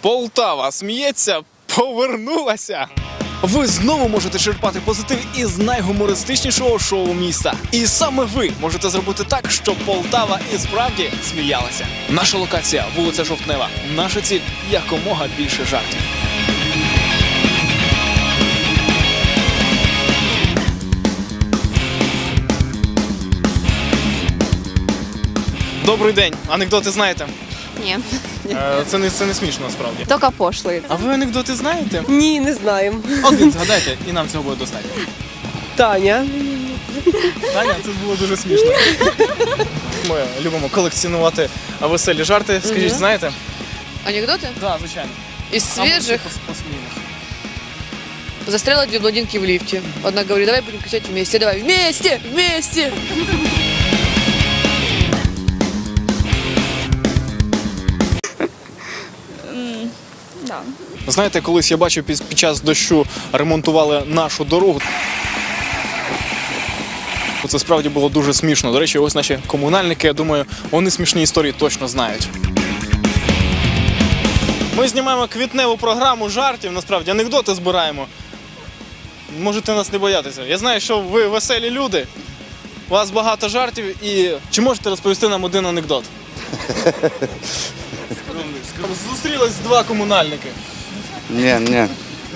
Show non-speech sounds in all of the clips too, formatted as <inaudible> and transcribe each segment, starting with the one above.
Полтава сміється, повернулася. Ви знову можете черпати позитив із найгумористичнішого шоу міста. І саме ви можете зробити так, щоб Полтава і справді сміялася. Наша локація вулиця Жовтнева. Наша ціль якомога більше жартів. Добрий день. Анекдоти знаєте? Ні. Е, Це не, це не смішно насправді. Тільки пошлий. А ви анекдоти знаєте? Ні, не знаємо. Один згадайте, і нам цього буде достатньо. Таня. Таня, це було дуже смішно. Ми любимо колекціонувати веселі жарти. Скажіть, знаєте? Анекдоти? Так, да, звичайно. Из свежих. Або посміяних. Застряла две блондинки в лифте. Одна говорит, давай будем кричать вместе, давай вместе, вместе. Знаєте, колись я бачив під, час дощу ремонтували нашу дорогу. Це справді було дуже смішно. До речі, ось наші комунальники, я думаю, вони смішні історії точно знають. Ми знімаємо квітневу програму жартів, насправді анекдоти збираємо. Можете нас не боятися. Я знаю, що ви веселі люди, у вас багато жартів і чи можете розповісти нам один анекдот? <laughs> Зустрілись два комунальники. Ні, ні.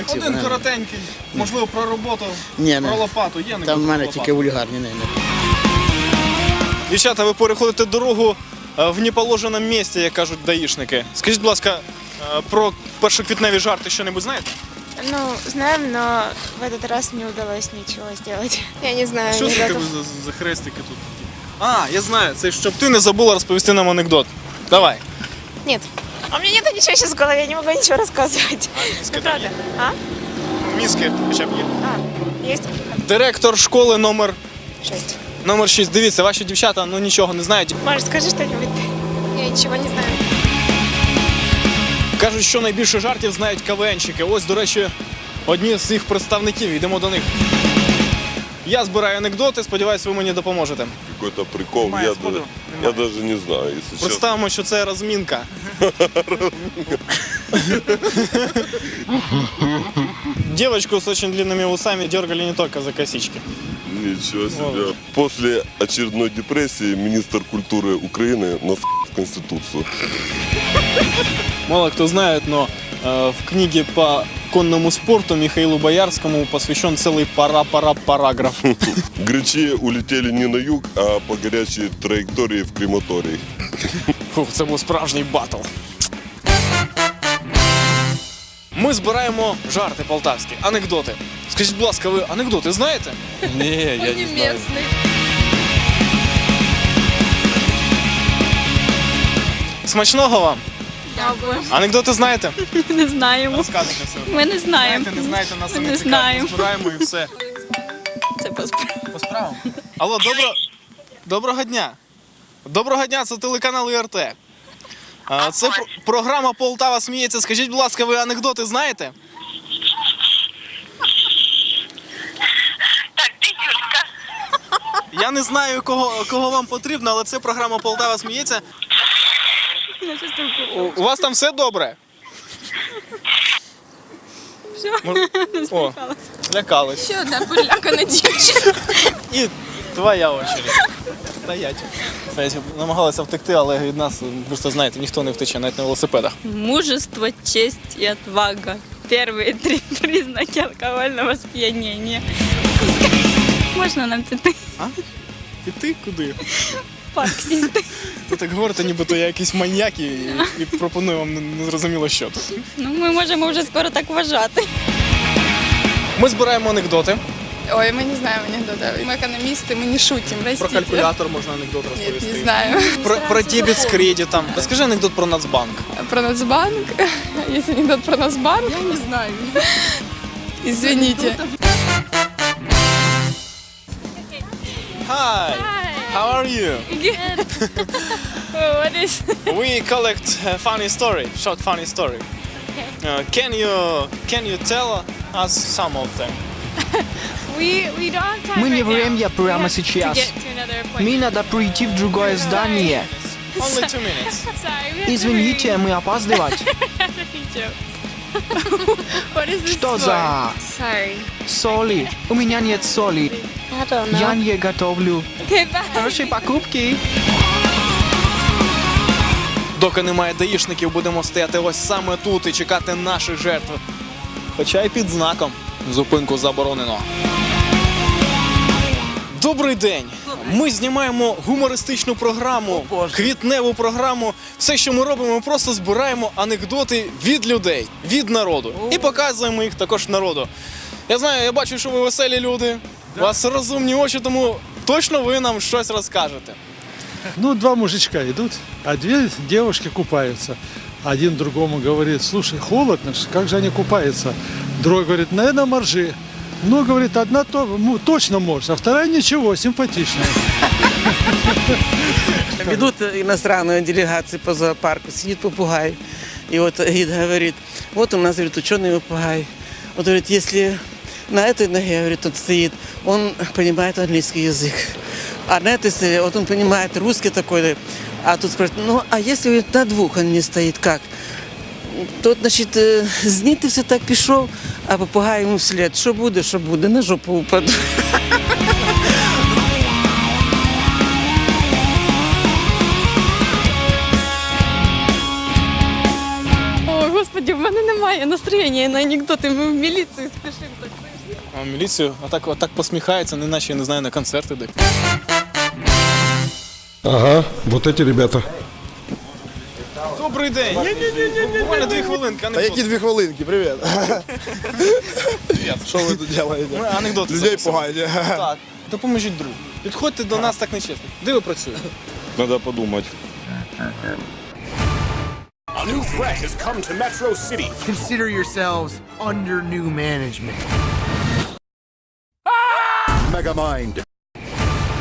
Один коротенький, можливо, про роботу, Ні, про лопату. Є анекдот Там в мене тільки вульгарні. Не, не. Дівчата, ви переходите дорогу е, в неположеному місці, як кажуть даїшники. Скажіть, будь ласка, е, про першоквітневі жарти що-небудь знаєте? Ну, знаем, но в этот раз не удалось ничего сделать. <laughs> Я не знаю Що це таке анекдотов. за, за хрестики тут? А, я знаю, це щоб ти не забула розповісти нам анекдот. Давай. Нет. А у меня нет ничего сейчас в голове, я не могу ничего рассказывать. миска Ну, там правда. А? Мізки хоча б є. А, есть? Директор школи номер, Шесть. номер 6. Дивіться, ваші дівчата ну нічого не знають. Может, скажи что-нибудь ты? Я ничего не знаю. Кажуть, що найбільше жартів знають КВНщики. Ось, до речі, одні з їх представників. Йдемо до них. Я збираю анекдоти, сподіваюся, ви мені допоможете. какой-то прикол. Я, сходу? да- я даже не знаю, если честно. Представимо, що це розмінка. <laughs> Девочку с очень длинными усами дергали не только за косички. Ничего себе. После очередной депрессии министр культуры Украины нас в Конституцию. Мало кто знает, но э, в книге по конному спорту Михаилу Боярскому посвящен целый пара-пара-параграф. <laughs> Грачи улетели не на юг, а по горячей траектории в крематорий. Фух, це був справжній батл. Ми збираємо жарти полтавські, анекдоти. Скажіть, будь ласка, ви анекдоти знаєте? Не, я не знаю. Смачного вам? Анекдоти знаєте? <laughs> Не знаємо. Розказуйте все. Ми не знаємо. Знаєте, не знаєте, нас Ми не цікавить. знаємо. Збираємо і все. Це по справі. По справам. Алло, добро... доброго дня. Доброго дня, це телеканал ІРТ. А, Це про- програма Полтава сміється. Скажіть, будь ласка, ви анекдоти знаєте? Я не знаю, кого, кого вам потрібно, але це програма Полтава сміється. У, вас там все добре? Мож- <laughs> О, лякались. Ще одна полякана дівчина. І твоя очередь. Стоять. Стоять. Намагалися втекти, але від нас, це знаєте, ніхто не втече, навіть на велосипедах. Мужество, честь и отвага. Первые три <laughs> признаки алкогольного спьянения. Можна нам піти Піти куди? в парк сісти? Ви так говорите, нібито я якийсь маньяк і, і пропоную вам не- незрозуміло що тут. Ну, ми можемо вже скоро так вважати. Ми збираємо анекдоти. Ой, мы не знаем анекдотов. Мы экономисты, мы не шутим, Про простите. калькулятор можна анекдот Нет, розповісти. не знаю. Про, про дебіт з кредитом. Розкажи анекдот про Нацбанк. Про Нацбанк. <laughs> Есть анекдот про Нацбанк. Я не знаю. Извините. Hi. How are you? <laughs> What is... <laughs> We collect a funny story, short funny story. Uh, can you can you tell us some of them? <laughs> We, we don't have time Мы не right now. время прямо We have to сейчас. get to another appointment. Мне надо прийти в другое здание. Only two minutes. Sorry. we have to Извините, мы опаздывать. hurry. What is this Что for? за Sorry. соли? У меня нет соли. I don't Я не готовлю. Bye. Покупки. Доки немає даїшників, будемо стояти ось саме тут і чекати наших жертв. Хоча й під знаком зупинку заборонено. Добрий день! Ми знімаємо гумористичну програму, квітневу програму. Все, що ми робимо, ми просто збираємо анекдоти від людей, від народу. І показуємо їх також народу. Я знаю, я бачу, що ви веселі люди. У вас розумні очі, тому точно ви нам щось розкажете. Ну, два мужичка идут, а две девушки купаются. Один другому говорит, слушай, холодно, ж, как же они купаются? Другой говорит, наверное, моржи. Ну, говорит, одна то, ну, точно может, а вторая ничего, симпатичная. Ведут иностранную делегацию по зоопарку, сидит попугай. И вот гид говорит, вот у нас, говорит, ученый попугай. Вот, говорит, если на этой ноге, говорит, он стоит, он понимает английский язык. А на этой стороне, вот он понимает русский такой. А тут спрашивает, ну, а если говорит, на двух он не стоит, как? Тот, значить, е, знітився так пішов, а попугай йому вслед. Що буде, що буде, на жопу упаду. Ой, господи, в мене немає настроєння на анекдоти. Ми в міліцію спішимо так. А в міліцію отак, отак посміхається, неначе я не знаю, на концерт іде. Ага, вот эти ребята. Добрий день! Буквально дві хвилинки, анекдот. дві хвилинки, привіт. Що ви тут робите? Ми анекдоти Людей пугаєте. Так, допоможіть другу. Підходьте до нас так нечесно. Де ви працюєте? Надо подумать. Consider yourselves under new management.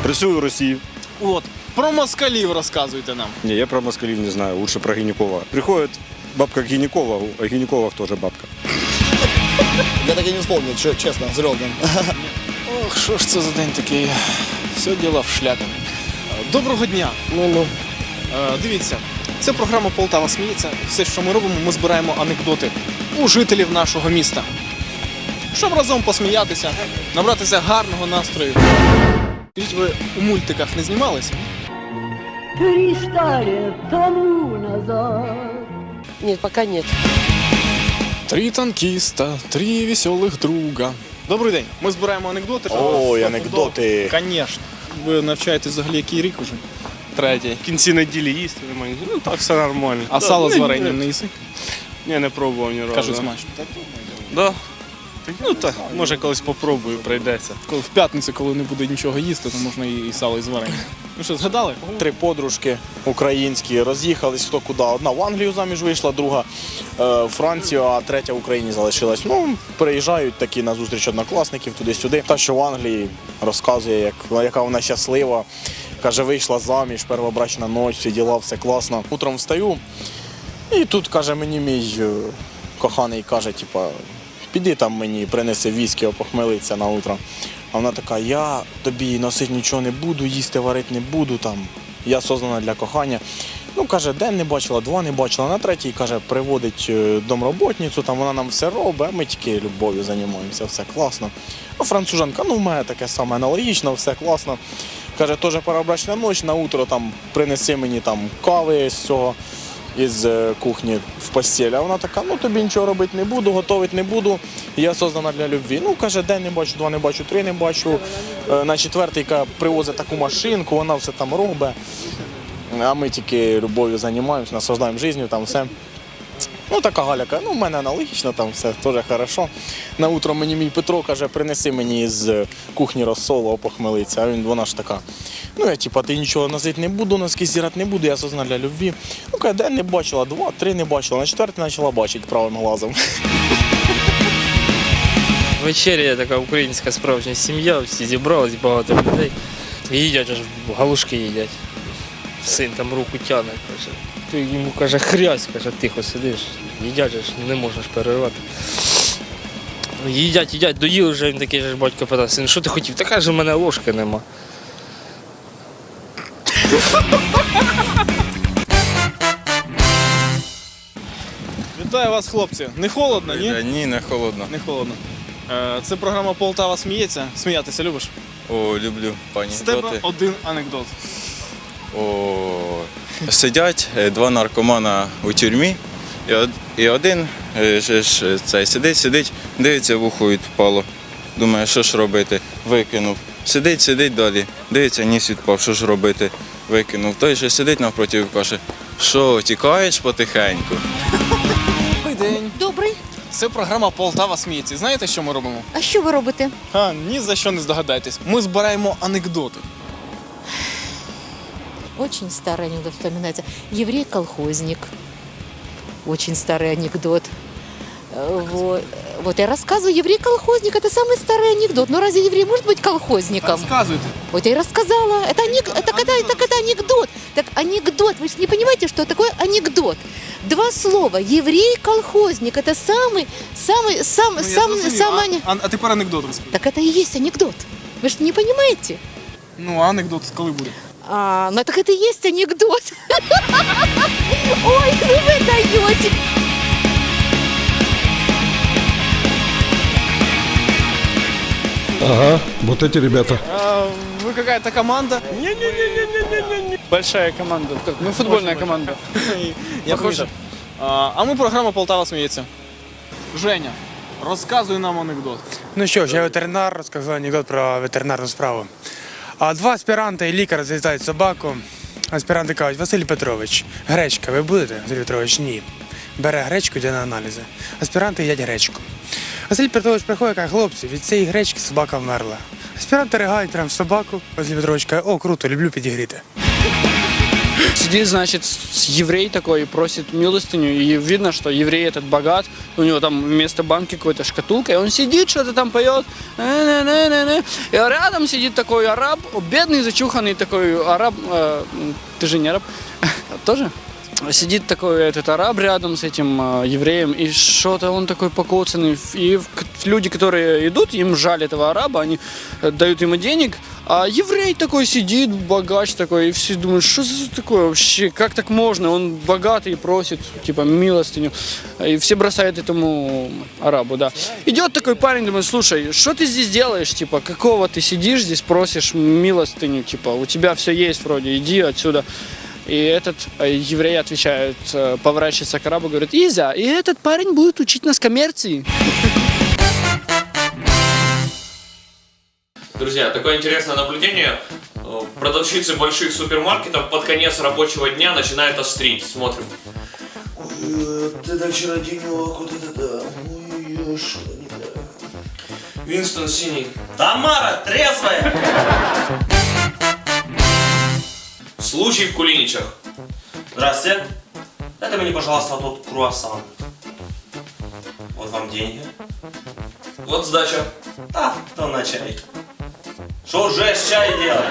Працюю в Росії. От, про москалів розказуйте нам. Не, я про москалів не знаю, лучше про гинеколога. Приходит бабка гинекологу, а гинеколог тоже бабка. Я так і не вспомнив, що чесно, серйозно. Ох, що ж це за день такий? Все діло в шляпі. Доброго дня. Ну, ну. Е, Дивіться, це програма Полтава сміється. Все, що ми робимо, ми збираємо анекдоти у жителів нашого міста. Щоб разом посміятися, набратися гарного настрою. Скажіть, ви у мультиках не знімалися? Нет, пока нет. Три танкіста, три веселих друга. Добрий день. Ми збираємо анекдоти. Ой, анекдоти. Звісно. Ви навчаєтесь взагалі який рік уже? Третій. В кінці неділі їсти немає. Ну так все нормально. А Да, сало з варенням не їси? Ні, не пробував ні разу. Кажуть, смачно. Да. Ну так, може колись попробую, прийдеться. В п'ятницю, коли не буде нічого їсти, то можна і, і сало із варенням. Ну що, згадали? Три подружки українські роз'їхались хто куди. Одна в Англію заміж вийшла, друга е, в Францію, а третя в Україні залишилась. Ну, приїжджають такі на зустріч однокласників туди-сюди. Та, що в Англії розказує, як, яка вона щаслива. Каже, вийшла заміж, первобрачна ніч, всі діла, все класно. Утром встаю, і тут каже мені мій е, коханий каже, типа, піди там мені, принеси віскі, опохмелиться на утро. А вона така, я тобі носити нічого не буду, їсти варити не буду там. Я создана для кохання. Ну, каже, день не бачила, два не бачила. На третій, каже, приводить е, домроботницю, там вона нам все робить, а ми тільки любов'ю займаємося, все класно. А францужанка, ну, в мене таке саме аналогічно, все класно. Каже, теж перебрачна ніч, на утро там принеси мені там кави з цього із е, кухні в постіль. А вона така, ну тобі нічого робити не буду, готувати не буду. Я создана для любві. Ну, каже, день не бачу, два не бачу, три не бачу. Е, На четвертий яка привозить таку машинку, вона все там робить. А ми тільки любов'ю займаємося, наслаждаємо життю, там все. Ну, така Галя каже, ну в мене аналогічно, там все теж хорошо. На утро мені мій Петро каже, принеси мені з кухні розсолу, опохмелиться. А він, вона ж така. Ну, я типа, ти нічого носити не буду, носки зірати не буду, я сознана для любві. Ну, каже, день не бачила, два, три не бачила, на четвертий почала бачити правим глазом. Вечеря така українська справжня сім'я, всі зібрались, багато людей. Їдять аж галушки їдять син там руку тягне, каже. Ти йому каже, хрясь, каже, тихо сидиш, їдять, не можеш перервати. Їдять, їдять, доїли вже він такий же батько питав, син, що ти хотів? Та каже, в мене ложки нема. Вітаю вас, хлопці. Не холодно, ні? Ні, не холодно. Не холодно. Е, це програма Полтава сміється. Сміятися любиш? О, люблю пані З тебе один анекдот. О, сидять е, два наркомана у тюрмі, і, і один е, ж, цей сидить, сидить, дивиться, вухо відпало. Думає, що ж робити? Викинув. Сидить, сидить далі, дивиться, ніс відпав, що ж робити? Викинув. Той же сидить навпроти і каже, що, тікаєш потихеньку? Добрий день. Добрий. Це програма Полтава сміється. Знаєте, що ми робимо? А що ви робите? А, ні за що не здогадаєтесь. Ми збираємо анекдоти. Очень старый анекдот вспоминается. Еврей-колхозник. Очень старый анекдот. Э, Вот. вот я рассказываю, еврей-колхозник это самый старый анекдот. Но разве еврей может быть колхозником? Рассказывайте. Вот я и рассказала. Это, анек... это, когда... это когда анекдот. Так анекдот. Вы же не понимаете, что такое анекдот? Два слова. Еврей-колхозник. Это самый, самый, сам, Ну, я сам, зрозумів. сам а, а, а тепер анекдот розповідь. Так это и есть анекдот. Вы же не понимаете? Ну, а анекдот коли буде? А, ну так это и есть анекдот. <laughs> Ой, ну вы даете. Ага, вот эти ребята. А, вы какая-то команда? Не-не-не-не-не-не. Большая команда. Как, мы футбольная команда. <laughs> Я Похоже. помітив. А, а ми програма Полтава сміється. Женя, розказуй нам анекдот. Ну що ж, я ветеринар, розказав анекдот про ветеринарну справу. А два аспіранти і лікар злітають собаку. Аспіранти кажуть, Василь Петрович, гречка, ви будете? Василь Петрович, ні. Бере гречку, йде на аналізи. Аспіранти їдять гречку. Василь Петрович приходить, каже, хлопці, від цієї гречки собака вмерла. Аспіранти ригають прямо в собаку. Василь Петрович каже, о, круто, люблю підігріти. Сидит, значит, еврей такой, просит милостыню, и видно, что еврей этот богат, у него там вместо банки какая-то шкатулка, и он сидит, что-то там поет, и рядом сидит такой араб, бедный, зачуханный такой араб, э, ты же не араб, <laughs> тоже? Сидит такой этот араб рядом с этим э, евреем, и что-то он такой покоцанный. И люди, которые идут, им жаль этого араба, они э, дают ему денег, а еврей такой сидит, богач такой, и все думают, что за такое вообще, как так можно? Он богатый и просит, типа, милостыню. И все бросают этому арабу, да. Идет такой парень, думает, слушай, что ты здесь делаешь? Типа, какого ты сидишь здесь, просишь милостыню? Типа, у тебя все есть вроде, иди отсюда. И этот э, еврей отвечает, э, поворачивается к арабу, говорит, Изя, и этот парень будет учить нас коммерции. Друзья, такое интересное наблюдение. Э, Продавщицы больших супермаркетов под конец рабочего дня начинают острить. Смотрим. Ты денег, вот это да. Ой, что не так. Винстон Синий. Тамара, трезвая! Случай в Кулиничах. Здрасте. Дайте мне, пожалуйста, тот круассан. Вот вам деньги. Вот сдача. А, то на чай. Что же чай делать?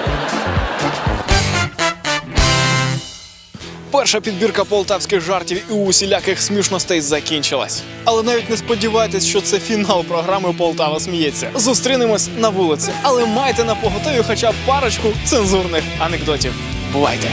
Перша підбірка полтавських жартів і усіляких смішностей закінчилась. Але навіть не сподівайтесь, що це фінал програми Полтава сміється. Зустрінемось на вулиці, але майте на поготові хоча б парочку цензурних анекдотів. Бувайте!